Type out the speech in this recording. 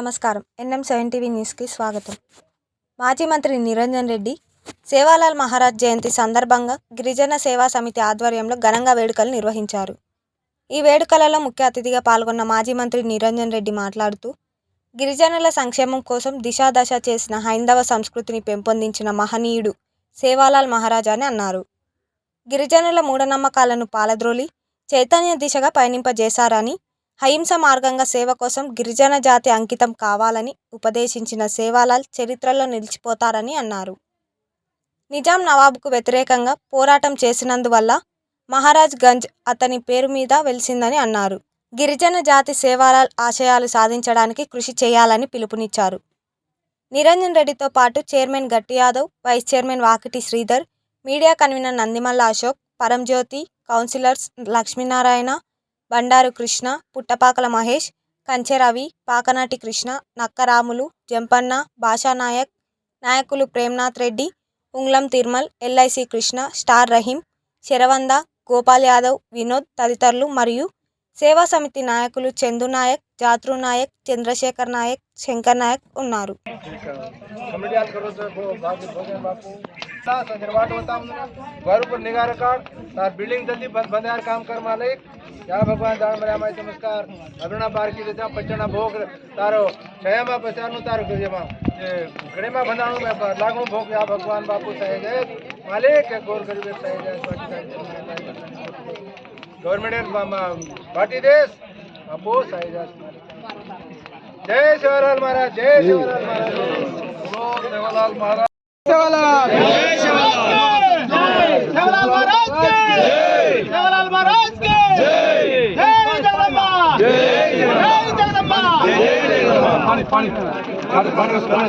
నమస్కారం. NM seven TV న్యూస్కి స్వాగతం. మాజీ మంత్రి నిరంజన్ రెడ్డి సేవాలాల్ మహారాజ్ జయంతి సందర్భంగా గిరిజన సేవా సమితి ఆధ్వర్యంలో ఘనంగా వేడుకలు నిర్వహించారు. ఈ వేడుకలలో ముఖ్య అతిథిగా పాల్గొన్న మాజీ మంత్రి నిరంజన్ రెడ్డి మాట్లాడుతూ గిరిజనుల సంక్షేమం కోసం దిశాదశ చేసిన హైందవ సంస్కృతిని పెంపొందించిన మహనీయుడు సేవాలాల్ మహారాజ్ అని అన్నారు. గిరిజనుల మూఢనమ్మకాలను పాలద్రోలి చైతన్య దిశగా పయనింపజేశారని అహింస మార్గంగా సేవ కోసం గిరిజన జాతి అంకితం కావాలని ఉపదేశించిన సేవాలాల్ చరిత్రలో నిలిచిపోతారని అన్నారు. నిజాం నవాబుకు వ్యతిరేకంగా పోరాటం చేసినందువల్ల మహారాజ్ గంజ్ అతని పేరు మీద వెలిసిందని అన్నారు. గిరిజన జాతి సేవాలాల్ ఆశయాలు సాధించడానికి కృషి చేయాలని పిలుపునిచ్చారు. నిరంజన్ రెడ్డితో పాటు chairman Gatti Yadav vice chairman Vakiti Sridhar media convener Nandimalla Ashok Paranjyothi councillors Lakshminarayana Bandaru Krishna Puttapakala Mahesh Kanche Ravi Pakanati Krishna Nakkaramulu Jampanna Bhashanayak నాయకులు ప్రేమ్నాథ్ రెడ్డి ఉంగ్లం తిర్మల్ ఎల్ఐసి కృష్ణ స్టార్ రహీం శరవంద గోపాల్ యాదవ్ వినోద్ తదితరులు మరియు సేవా సమితి నాయకులు చందు నాయక్ జాతృ నాయక్ చంద్రశేఖర్ నాయక్ శంకర్ నాయక్ ఉన్నారు. कमेटी याद करो तो वो बापू भोजन बापू सा निर्वाट होता हम घर पर निगाह रखा तार बिल्डिंग जल्दी बंद बंद यार काम कर मालिक या भगवान दान मर्या माई नमस्कार अरुणा बार की देता पचना भोग तारो छयमा पचानु तारो गजेमा ये गड़ेमा बंधाणु में लागू भोग या भगवान बापू सहे जय मालिक के गोर गरीब सहे जय गवर्नमेंट पार्टी देश बापू सहे जय जय शिवलाल महाराज जय शिवलाल महाराज बोलो शिवलाल महाराज शिवलाल शिवलाल महाराज के शिवलाल महाराज के जय जगदम्बा जय जगदम्बा पानी पानी